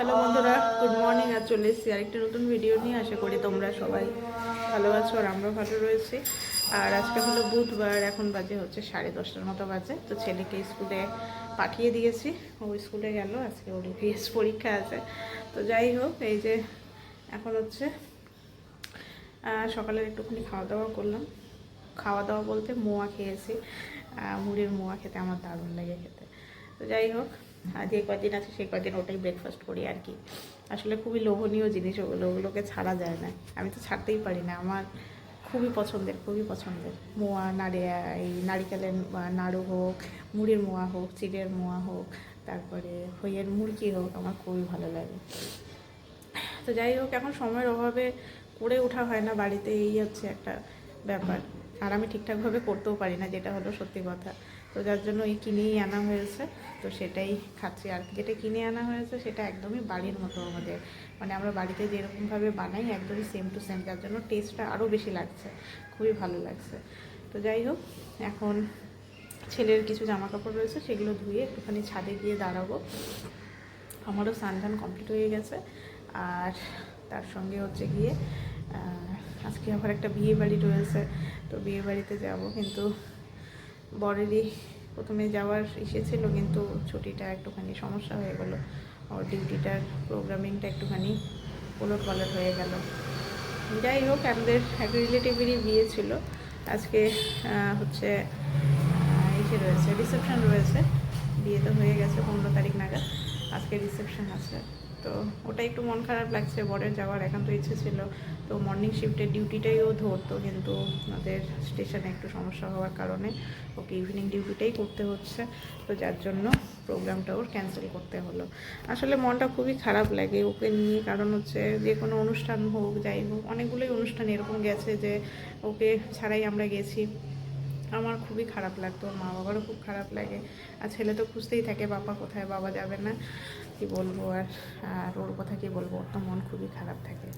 Hello বন্ধুরা good morning আর চলে এসেছি আরেকটি নতুন ভিডিও নিয়ে। আশা করি তোমরা সবাই ভালো আছো আর আমরা ভালো রয়েছি। আর আজকে হলো বুধবার, এখন বাজে হচ্ছে সাড়ে দশটার মতো বাজে। তো ছেলেকে স্কুলে পাঠিয়ে দিয়েছি। ও স্কুলে গেল, আজকে ওর ইভিএস পরীক্ষা আছে। তো যাই হোক, এই যে এখন হচ্ছে সকালের একটুখানি খাওয়া দাওয়া করলাম। খাওয়া দাওয়া বলতে মোয়া খেয়েছি। মুড়ির মোয়া খেতে আমার দারুণ লাগে খেতে। তো যাই হোক যে কদিন আছে সেই কদিন ওটাই ব্রেকফাস্ট করি আর কি। আসলে খুবই লোভনীয় জিনিস ওগুলো, ওগুলোকে ছাড়া যায় না। আমি তো ছাড়তেই পারি না, আমার খুবই পছন্দের খুবই পছন্দের। মোয়া নাড়িয়া এই নারিকেলের নাড়ু হোক, মুড়ির মোয়া হোক, চিড়ের মোয়া হোক, তারপরে হইয়ের মুরগি হোক, আমার খুবই ভালো লাগে। তো যাই হোক, এখন সময়ের অভাবে করে ওঠা হয় না, বাড়িতে এই হচ্ছে একটা ব্যাপার। আর আমি ঠিকঠাকভাবে করতেও পারি না, যেটা হলো সত্যি কথা। তো যার জন্য ওই কিনেই আনা হয়েছে। তো সেটাই খাচ্ছি। আর যেটা কিনে আনা হয়েছে, সেটা একদমই বাড়ির মতো আমাদের। মানে আমরা বাড়িতে যেরকমভাবে বানাই, একদমই সেম টু সেম যার জন্য টেস্টটা আরও বেশি লাগছে। খুবই ভালো লাগছে। তো যাই হোক, এখন ছেলের কিছু জামা কাপড় রয়েছে, সেগুলো ধুয়ে একটুখানি ছাদে গিয়ে দাঁড়াবো। আমারও স্নান কমপ্লিট হয়ে গেছে। আর তার সঙ্গে হচ্ছে গিয়ে আজকে আবার একটা বিয়ে বাড়ি রয়েছে। তো বিয়ে বাড়িতে যাব কিন্তু বরেরই প্রথমে যাওয়ার এসেছিল কিন্তু ছুটিটা একটুখানি সমস্যা হয়ে গেল। ওর ডিউটিটার প্রোগ্রামিংটা একটুখানি উলট পালট হয়ে গেল। যাই হোক, আমাদের এক রিলেটিভেরই বিয়ে ছিল। আজকে হচ্ছে ইসে রয়েছে, রিসেপশন রয়েছে। বিয়ে তো হয়ে গেছে, পনেরো তারিখ নাগাদ। আজকে রিসেপশন আছে। তো ওটা একটু মন খারাপ লাগছে, বরের যাওয়ার একান্ত ইচ্ছে ছিল। তো মর্নিং শিফটের ডিউটিটাই ও ধরতো, কিন্তু ওদের স্টেশনে একটু সমস্যা হওয়ার কারণে ওকে ইভিনিং ডিউটিটাই করতে হচ্ছে। তো যার জন্য প্রোগ্রামটা ওর ক্যান্সেল করতে হলো। আসলে মনটা খুবই খারাপ লাগে ওকে নিয়ে, কারণ হচ্ছে যে কোনো অনুষ্ঠান হোক, যাই হোক, অনেকগুলোই অনুষ্ঠান এরকম গেছে যে ওকে ছাড়াই আমরা গেছি। আমার খুবই খারাপ লাগতো ওর মা বাবারও খুব খারাপ লাগে। আর ছেলে তো খুঁজতেই থাকে, বাবা কোথায়, বাবা যাবে না। কি বলব আর আর ওর কথা কি বলব? ওর তো মন খুবই খারাপ থাকে।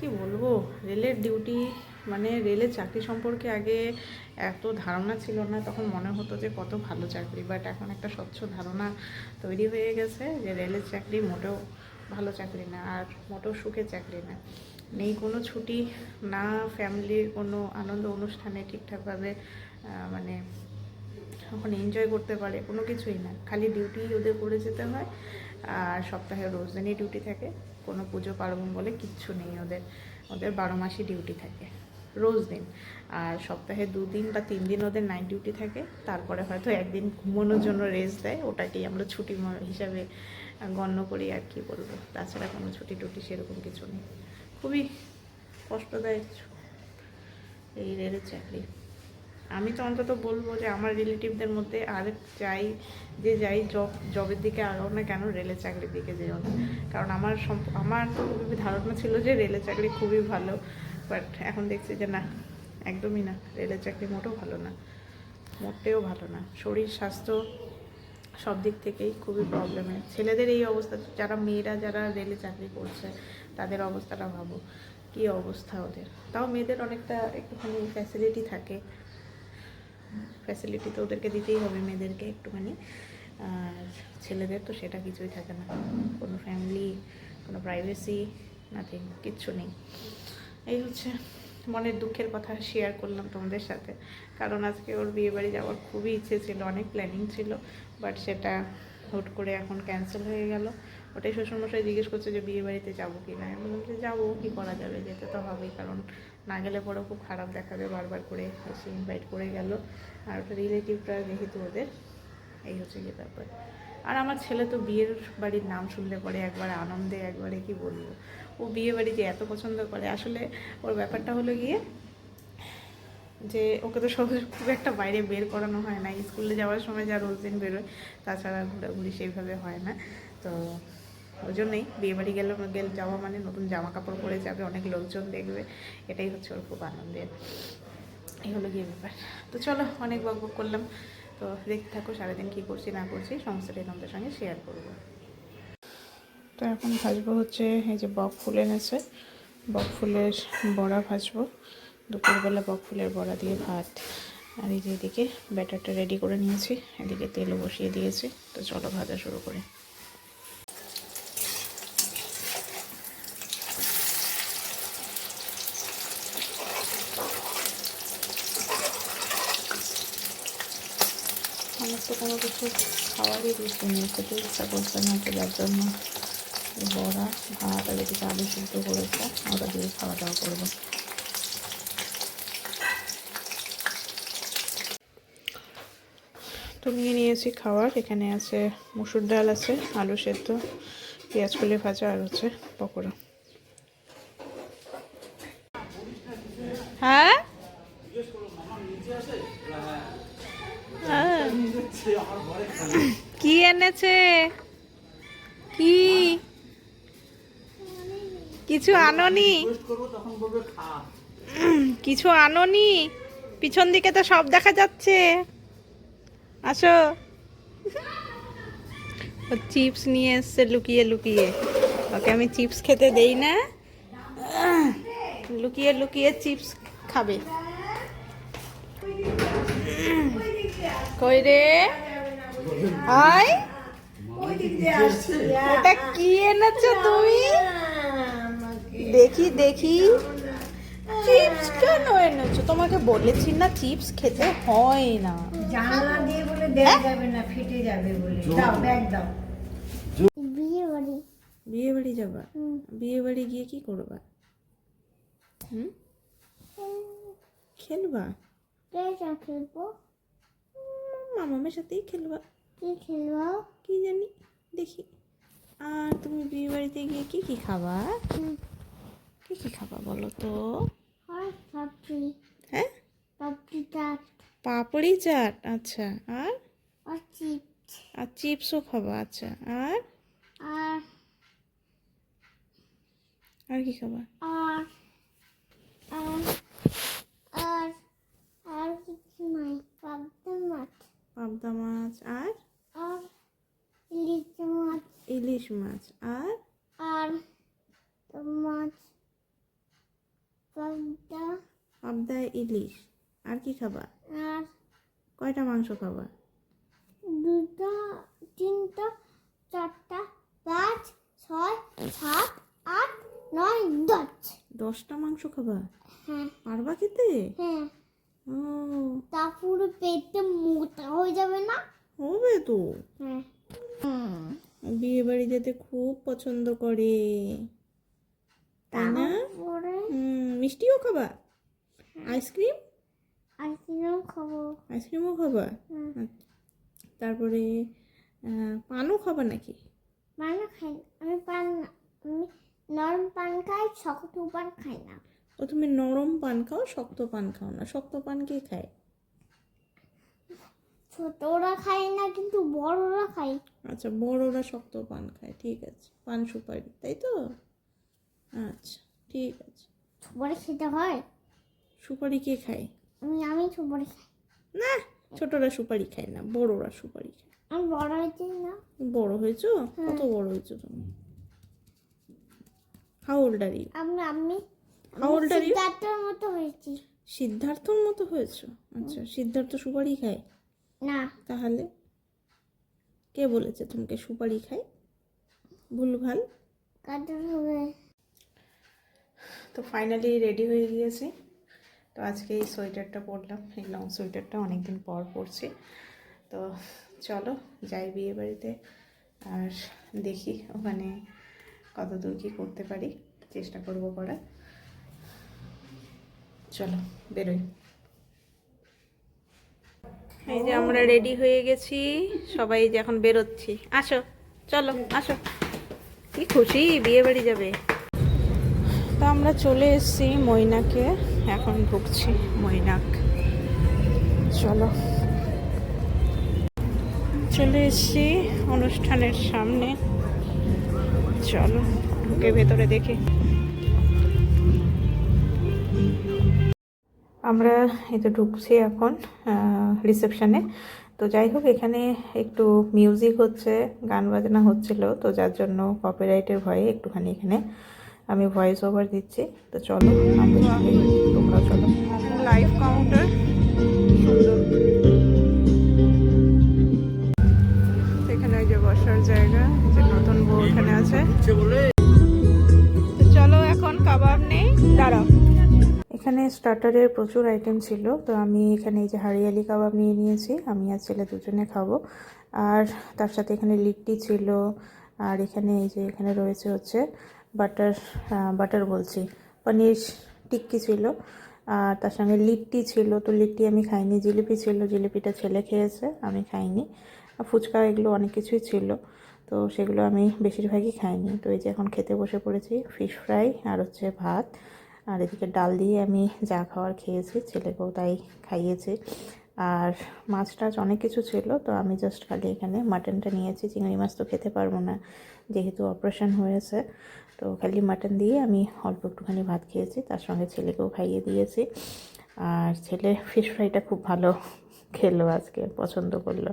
কি বলব? রেলের ডিউটি মানে রেলের চাকরি সম্পর্কে আগে এত ধারণা ছিল না, তখন মনে হতো যে কত ভালো চাকরি। বাট এখন একটা স্বচ্ছ ধারণা তৈরি হয়ে গেছে যে রেলের চাকরি মোটেও ভালো চাকরি না, আর মোটেও সুখের চাকরি না। নেই কোনো ছুটি না ফ্যামিলির কোনো আনন্দ অনুষ্ঠানে ঠিকঠাকভাবে মানে ওখানে এনজয় করতে পারে, কোনো কিছুই না। খালি ডিউটি ওদের করে যেতে হয়, আর সপ্তাহে রোজ দিনই ডিউটি থাকে, কোনো পুজো পার্বণ বলে কিচ্ছু নেই ওদের। ওদের বারো মাসই ডিউটি থাকে রোজ দিন আর সপ্তাহে দুদিন বা তিন দিন ওদের নাইট ডিউটি থাকে। তারপরে হয়তো একদিন ঘুমানোর জন্য রেস্ট দেয়। ওটাকেই আমরা ছুটি হিসাবে গণ্য করি আর কি বলব। তাছাড়া কোনো ছুটি টুটি সেরকম কিছু নেই। খুবই কষ্টদায়ক এই রেলের চাকরি। আমি তো অন্তত বলব যে আমার রিলেটিভদের মধ্যে আর যাই, যে যাই জব জবের দিকে আরও না কেন, রেলের চাকরির দিকে যেও না। কারণ আমার আমার তো খুবই ধারণা ছিল যে রেলের চাকরি খুবই ভালো। বাট এখন দেখছি যে না। একদমই না। রেলের চাকরি মোটেও ভালো না। মোটেও ভালো না। শরীর, স্বাস্থ্য সব দিক থেকেই খুবই প্রবলেমের ছেলেদের এই অবস্থা, যারা মেয়েরা, যারা রেলে চাকরি করছে, তাদের অবস্থাটা ভাবো। কী অবস্থা ওদের? তাও মেয়েদের অনেকটা একটুখানি ফ্যাসিলিটি থাকে। ফ্যাসিলিটি তো ওদেরকে দিতেই হবে মেয়েদেরকে একটুখানি। আর ছেলেদের তো সেটা কিছুই থাকে না। কোনো ফ্যামিলি কোনো প্রাইভেসি নাথিং কিচ্ছু নেই। এই হচ্ছে মনের দুঃখের কথা শেয়ার করলাম তোমাদের সাথে। কারণ আজকে ওর বিয়ে বাড়ি যাওয়ার খুবই ইচ্ছে ছিল, অনেক প্ল্যানিং ছিল বাট সেটা হুট করে এখন ক্যান্সেল হয়ে গেল। ওটাই শ্বশুরমশাই জিজ্ঞেস করছে যে বিয়ে বাড়িতে যাব কি না? আমি যে যাব, কী করা যাবে? যেতে তো হবেই, কারণ না গেলে পরেও খুব খারাপ দেখাবে, বারবার করে এসে ইনভাইট করে গেল। আর ওটা রিলেটিভটা যেহেতু ওদের, এই হচ্ছে গিয়ে ব্যাপার। আর আমার ছেলে তো বিয়ের বাড়ির নাম শুনলে পরে একবার আনন্দে একবারে কি বলব? ও বিয়ে বাড়ি যে এত পছন্দ করে। আসলে ওর ব্যাপারটা হলো গিয়ে যে ওকে তো সহজে খুব একটা বাইরে বের করানো হয় না। স্কুলে যাওয়ার সময় যা রোজ দিন বেরোয়, তাছাড়া ঘোরাঘুরি সেইভাবে হয় না। তো ওই জন্যই বিয়ে বাড়ি গেলে গেলে যাওয়া মানে নতুন জামা কাপড় পরে যাবে, অনেক লোকজন দেখবে। এটাই হচ্ছে ওর খুব আনন্দের। এই হলো গিয়ে ব্যাপার। তো চলো, অনেক বক করলাম। তো দেখতে থাকো সারাদিন কী করছি না করছি, সমস্তটাই তোমাদের সঙ্গে শেয়ার করব। তো এখন ভাজবো হচ্ছে এই যে বক ফুল এনেছে। বক ফুলের বড়া ভাজবো। দুপুরবেলা বক ফুলের বড়া দিয়ে ভাত। আর এই যে এদিকে ব্যাটারটা রেডি করে নিয়েছি। এদিকে তেলও বসিয়ে দিয়েছি। তো চলো ভাজা শুরু করি। তো কোনো কিছু খাওয়ারই রুচি নেই। খেতে ইচ্ছা করছে না, তো যার জন্য বড়া, ভাত, আর এদিকে আলু সিদ্ধ করেছে। ওটা দিয়ে খাওয়া দাওয়া করব। তো নিয়ে নিয়েছি খাওয়ার এখানে আছে মুসুর ডাল আছে, আলু সেদ্ধ, পেঁয়াজ কলি ভাজা, আর হচ্ছে পকোড়া। হ্যাঁ? হ্যাঁ। কি এনেছে? কি? কিছু আননি? কিছু আননি? পিছন দিকে তো সব দেখা যাচ্ছে। আসো। চিপস নিয়ে এসছে লুকিয়ে লুকিয়ে। ওকে আমি চিপস খেতে দেই না। লুকিয়ে লুকিয়ে চিপস খাবে। কই রে? আয়। ওটা কি এনেছো তুমি? দেখি দেখি। চিপস কেন এনেছো? তোমাকে বলেছি না চিপস খেতে হয় না। জানলা দিয়ে বলে দেওয়া যাবে না ফেটে যাবে বলে। দাও ব্যাগ দাও। বিয়ে বাড়ি বিয়ে বাড়ি যাবা? বিয়ে বাড়ি গিয়ে কি করবা? হুম? খেলবা? খেলব? মামামের সাথেই খেলবা। কি খেলব কি জানি? দেখি। আর তুমি বিয়ে বাড়িতে গিয়ে কি কি খাবা? কি কি খাবা বলো তো? হ্যাঁ পাপড়ি। চাট। পাপড়ি চাট আচ্ছা। আর? আর চিপস। আর চিপসও খাবা আচ্ছা। আর? আর আর কি খাবা? আর আর আর আর কিছু নাই। পাবদা মাছ। পাবদা মাছ। আর? আর ইলিশ মাছ। ইলিশ মাছ। আর? আর তো মাছ পাবদা পাবদা ইলিশ। আর কি খাবা? আর কয়টা মাংস খাবা? দুটো তিনটা চারটা পাঁচ ছয় সাত আট নয় দশ। দশটা মাংস খাবা? হ্যাঁ। পারবা খেতে? হ্যাঁ। ও। তা পুরো পেটে মোটা হয়ে যাবে না? হবে তো। হ্যাঁ। বিয়ে বাড়ি যেতে খুব পছন্দ করে। তাই না? মিষ্টিও খাবা? আইসক্রিম? আইসক্রিমও খাব। আইসক্রিমও খাবা। আচ্ছা। তারপরে পানও খাবা নাকি? পানও খাই আমি পান আমি নরম পান খাই শক্ত পান খাই না। ও তুমি নরম পান খাও শক্ত পান খাও না। শক্ত পান কে খায়? ছোটরা খায় না কিন্তু বড়রা খায়। আচ্ছা বড়রা শক্ত পান খায় ঠিক আছে। পান সুপারি তাই তো? আচ্ছা ঠিক আছে। সুপারি খেতে হয়? সুপারি কে খায়? আমি আমি সুপারি খাই। না ছোটরা সুপারি খায় না বড়রা সুপারি খায়। আমি বড় হয়েছি না? বড় হয়েছো? কত বড় হয়েছো তুমি? হাউ ওল্ড আর ইউ আমি আমি How old are you? সিদ্ধার্থের মতো হয়েছি। সিদ্ধার্থর মতো হয়েছো? আচ্ছা সিদ্ধার্থ সুপারি খায়? না। তাহলে? কে বলেছে তোমাকে সুপারি খায়? ভুলভাল। কাটার হবে তো ফাইনালি রেডি হয়ে গিয়েছি। তো আজকে এই সোয়েটারটা পরলাম। এই লং সোয়েটারটা অনেকদিন পর পরছি। তো চলো যাই বিয়ে বাড়িতে আর দেখি ওখানে কত দূর কী করতে পারি, চেষ্টা করব করার। চলো বেরোই। এই যে আমরা রেডি হয়ে গেছি, সবাই যে এখন বেরোচ্ছি। আসো, চলো, আসো। কি খুশি, বিয়ে বাড়ি যাবে। তো আমরা চলে এসেছি মৈনাকে। এখন ঢুকছি মৈনাক। চলো। চলে এসেছি অনুষ্ঠানের সামনে। চলো, ঢুকে ভেতরে দেখি। আমরা এই তো ঢুকছি এখন রিসেপশনে। তো যাই হোক, এখানে একটু মিউজিক হচ্ছে, গান বাজনা হচ্ছিল, তো যার জন্য কপিরাইটের ভয়ে একটুখানি এখানে আমি ভয়েস ওভার দিচ্ছি তো চলো তোমরা চলো। লাইভ কাউন্টার এখানে ওই যে বসার জায়গা যে নতুন বউ এখানে আছে। তো চলো এখন কাবাব নেই দাঁড়াও। এখানে স্টার্টারের প্রচুর আইটেম ছিল তো আমি এখানে এই যে হারিয়ালি কাবাব নিয়ে নিয়েছি আমি আর ছেলে দুজনে খাব। আর তার সাথে এখানে লিট্টি ছিল আর এখানে এই যে এখানে রয়েছে হচ্ছে বাটার বাটার বলছি। পনির টিক্কি ছিল, আর তার সঙ্গে লিট্টি ছিল। তো লিট্টি আমি খাইনি, জিলিপি ছিল। জিলিপিটা ছেলে খেয়েছে, আমি খাইনি। ফুচকা এগুলো অনেক কিছুই ছিল, তো সেগুলো আমি বেশিরভাগই খাইনি। তো এই যে এখন খেতে বসে পড়েছি ফিশ ফ্রাই আর হচ্ছে ভাত। আর এদিকে ডাল দিয়ে আমি যা খাওয়ার খেয়েছি, ছেলেকেও তাই খাইয়েছি। আর মাছ টাছ অনেক কিছু ছিল, তো আমি জাস্ট খালি এখানে মাটনটা নিয়েছি। চিংড়ি মাছ তো খেতে পারব না, যেহেতু অপারেশন হয়েছে। তো খালি মাটন দিয়ে আমি অল্প একটুখানি ভাত খেয়েছি, তার সঙ্গে ছেলেকেও খাইয়ে দিয়েছি। আর ছেলে ফিশ ফ্রাইটা খুব ভালো খেলো আজকে, পছন্দ করল।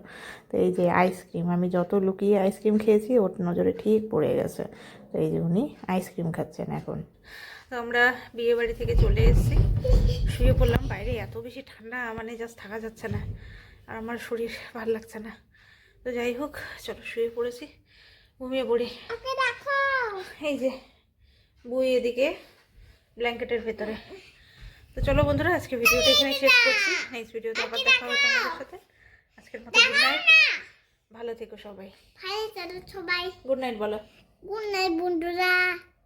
তো এই যে আইসক্রিম আমি যত লুকিয়ে আইসক্রিম খেয়েছি, ওর নজরে ঠিক পড়ে গেছে। তো এই যে উনি আইসক্রিম খাচ্ছেন এখন। তো আমরা বিয়ে বাড়ি থেকে চলে এসেছি। শুয়ে পড়লাম বাইরে এত বেশি ঠান্ডা মানে জাস্ট থাকা যাচ্ছে না। আর আমার শরীর ভালো লাগছে না। তো যাই হোক চলো শুয়ে পড়েছি ঘুমিয়ে পড়ি। এই যে বই এদিকে ব্ল্যাঙ্কেটের ভেতরে। তো চলো বন্ধুরা আজকে ভিডিওটা এখানে শেষ করছি। নেক্সট ভিডিওতে আবার দেখা হবে তোমাদের সাথে। আজকের মতো গুড নাইট ভালো থেকো সবাই। ভাই চলো সবাই। গুড নাইট বলো। গুড নাইট বন্ধুরা।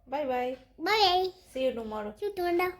Bye bye. Bye. See you tomorrow. See you tomorrow.